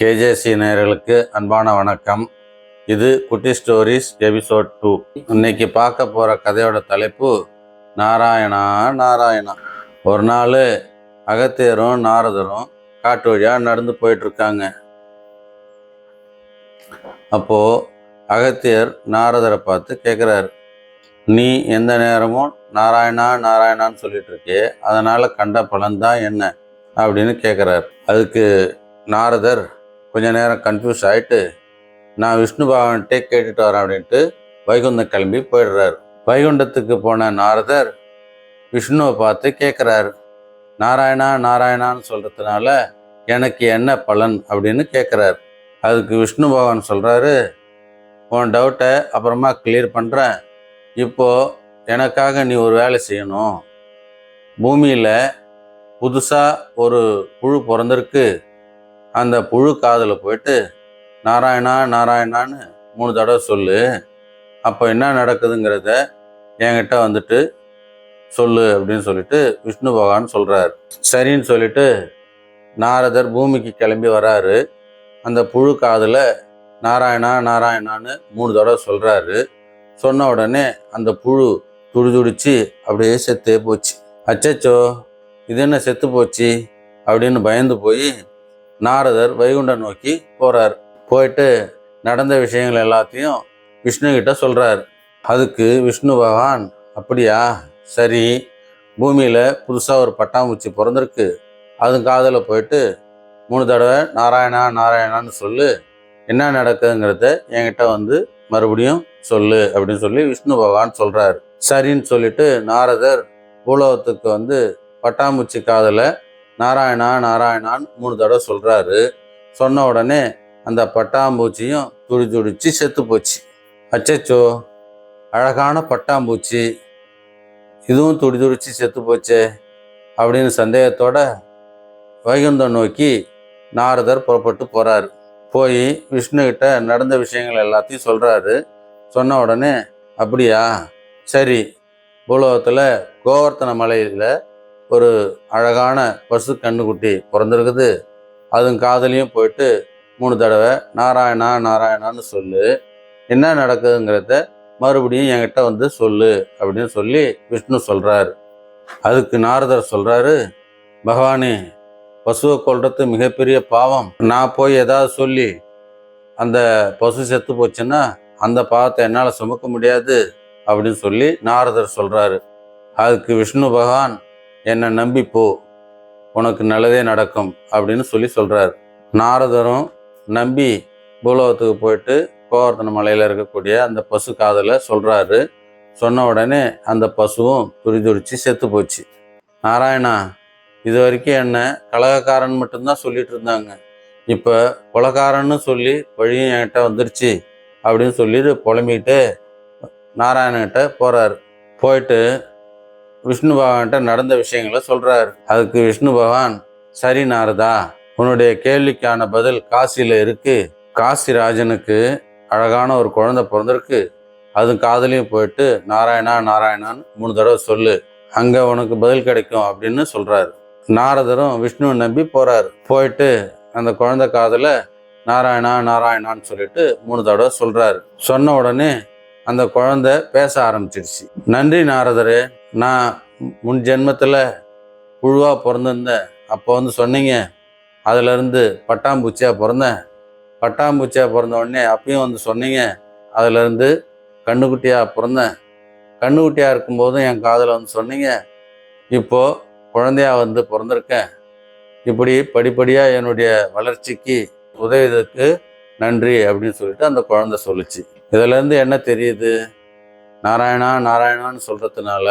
KJC நேர்களுக்கு அன்பான வணக்கம். இது குட்டி ஸ்டோரிஸ் எபிசோட் டூ. இன்னைக்கு பார்க்க போகிற கதையோட தலைப்பு நாராயணா நாராயணா. ஒரு நாள் அகத்தியரும் நாரதரும் காட்டு வழியாக நடந்து போயிட்டுருக்காங்க. அப்போது அகத்தியர் நாரதரை பார்த்து கேட்குறாரு நீ எந்த நேரமும் நாராயணா நாராயணான்னு சொல்லிட்டு இருக்கே அதனால் கண்ட பலன்தான் என்ன? அப்படின்னு கேட்குறாரு அதுக்கு நாரதர் கொஞ்ச நேரம் கன்ஃபியூஸ் ஆகிட்டு நான் விஷ்ணு பகவான்கிட்டே கேட்டுட்டு வரேன் அப்படின்ட்டு வைகுண்டம் கிளம்பி போயிடுறாரு. வைகுண்டத்துக்கு போன நாரதர் விஷ்ணுவை பார்த்து கேட்குறாரு நாராயணா நாராயணான்னு சொல்கிறதுனால எனக்கு என்ன பலன்? அப்படின்னு கேட்குறாரு அதுக்கு விஷ்ணு பகவான் சொல்கிறாரு உன் டவுட்டை அப்புறமா கிளியர் பண்ணுறேன் இப்போது எனக்காக நீ ஒரு வேலை செய்யணும். பூமியில் புதுசாக ஒரு புழு பிறந்திருக்கு. அந்த புழு காதில் போயிட்டு நாராயணா நாராயணான்னு மூணு தடவை சொல்லு. அப்போ என்ன நடக்குதுங்கிறத என்கிட்ட வந்துட்டு சொல்லு அப்படின்னு சொல்லிட்டு விஷ்ணு பகவான் சொல்கிறார் சரின்னு சொல்லிட்டு நாரதர் பூமிக்கு கிளம்பி வராரு. அந்த புழு காதில் நாராயணா நாராயணான்னு மூணு தடவை சொல்கிறாரு சொன்ன உடனே அந்த புழு துடிதுடிச்சு அப்படியே செத்தே போச்சு. அச்சச்சோ இது என்ன செத்து போச்சு? அப்படின்னு பயந்து போய் நாரதர் வைகுண்டம் நோக்கி போகிறார் போயிட்டு நடந்த விஷயங்கள் எல்லாத்தையும் விஷ்ணு கிட்ட சொல்றார். அதுக்கு விஷ்ணு பகவான் அப்படியா? சரி. பூமியில் புதுசாக ஒரு பட்டாம்பூச்சி பிறந்திருக்கு. அது காதில் போயிட்டு மூணு தடவை நாராயணா நாராயணான்னு சொல்லு. என்ன நடக்குதுங்கிறத என்கிட்ட வந்து மறுபடியும் சொல்லு அப்படின்னு சொல்லி விஷ்ணு பகவான் சொல்கிறார் சரின்னு சொல்லிட்டு நாரதர் பூலோகத்துக்கு வந்து பட்டாம்பூச்சி காதில் நாராயணா நாராயணான்னு மூணு தடவை சொல்கிறாரு சொன்ன உடனே அந்த பட்டாம்பூச்சியும் துடி துடிச்சு செத்து போச்சு. அச்சச்சோ அழகான பட்டாம்பூச்சி. இதுவும் துடி துடிச்சு செத்து போச்சே அப்படின்னு சந்தேகத்தோட வைகுந்தம் நோக்கி நாரதர் புறப்பட்டு போகிறாரு போய் விஷ்ணுக்கிட்ட நடந்த விஷயங்கள் எல்லாத்தையும் சொல்கிறாரு சொன்ன உடனே அப்படியா? சரி. பூலோகத்தில் கோவர்த்தன மலையில் ஒரு அழகான பசு கண்ணுக்குட்டி பிறந்திருக்குது. அதுவும் காதலையும் போயிட்டு மூணு தடவை நாராயணா நாராயணான்னு சொல்லு. என்ன நடக்குதுங்கிறத மறுபடியும் என்கிட்ட வந்து சொல்லு அப்படின்னு சொல்லி விஷ்ணு சொல்கிறாரு அதுக்கு நாரதர் சொல்கிறாரு பகவானே பசுவை கொல்றது மிகப்பெரிய பாவம். நான் போய் ஏதாவது சொல்லி அந்த பசு செத்து போச்சுன்னா அந்த பாவத்தை என்னால் சுமக்க முடியாது அப்படின்னு சொல்லி நாரதர் சொல்கிறாரு அதுக்கு விஷ்ணு பகவான் என்னை நம்பி போ. உனக்கு நல்லதே நடக்கும் அப்படின்னு சொல்லி சொல்கிறார் நாரதரும் நம்பி பூலோகத்துக்கு போயிட்டு கோவர்த்தன மலையில் இருக்கக்கூடிய அந்த பசு காதலை சொல்கிறாரு சொன்ன உடனே அந்த பசுவும் துரிதுரிச்சு செத்து போச்சு. நாராயணா இது வரைக்கும் என்ன கலகக்காரன் மட்டும்தான் சொல்லிட்டு இருந்தாங்க. இப்போ குலக்காரன்னு சொல்லி வழியும் என்கிட்ட வந்துருச்சு அப்படின்னு சொல்லிட்டு புலம்பிக்கிட்டு நாராயணகிட்ட போகிறாரு போயிட்டு விஷ்ணு பகவான்கிட்ட நடந்த விஷயங்களை சொல்கிறாரு அதுக்கு விஷ்ணு பகவான் சரி நாரதா உன்னுடைய கேள்விக்கான பதில் காசியில் இருக்கு. காசி ராஜனுக்கு அழகான ஒரு குழந்தை பிறந்திருக்கு. அது காதலையும் போயிட்டு நாராயணா நாராயணான்னு மூணு தடவை சொல்லு. அங்கே உனக்கு பதில் கிடைக்கும் அப்படின்னு சொல்கிறாரு நாரதரும் விஷ்ணுவை நம்பி போகிறாரு போயிட்டு அந்த குழந்தை காதலை நாராயணா நாராயணான்னு சொல்லிட்டு மூணு தடவை சொல்கிறாரு சொன்ன உடனே அந்த குழந்தை பேச ஆரம்பிச்சிருச்சு. நன்றி நாரதரே நான் முன் ஜென்மத்தில் புழுவாக பிறந்திருந்தேன். அப்போ வந்து சொன்னீங்க அதிலிருந்து பட்டாம்பூச்சியாக பிறந்தேன். பட்டாம்பூச்சியாக பிறந்த உடனே அப்பயும் வந்து சொன்னீங்க அதிலிருந்து கண்ணுக்குட்டியாக பிறந்தேன். கண்ணுக்குட்டியாக இருக்கும்போதும் என் காதில் வந்து சொன்னீங்க இப்போது குழந்தையா வந்து பிறந்திருக்கேன். இப்படி படிப்படியாக என்னுடைய வளர்ச்சிக்கு உதவியதுக்கு நன்றி அப்படின்னு சொல்லிட்டு அந்த குழந்தை சொல்லுச்சு. இதுலேருந்து என்ன தெரியுது? நாராயணா நாராயணான்னு சொல்கிறதுனால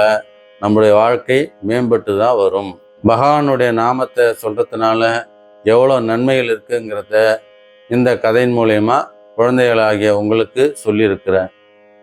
நம்முடைய வாழ்க்கை மேம்பட்டு தான் வரும். பகவானுடைய நாமத்தை சொல்கிறதுனால எவ்வளோ நன்மைகள் இருக்குங்கிறத இந்த கதையின் மூலயமா குழந்தைகளாகிய உங்களுக்கு சொல்லியிருக்கிறேன்.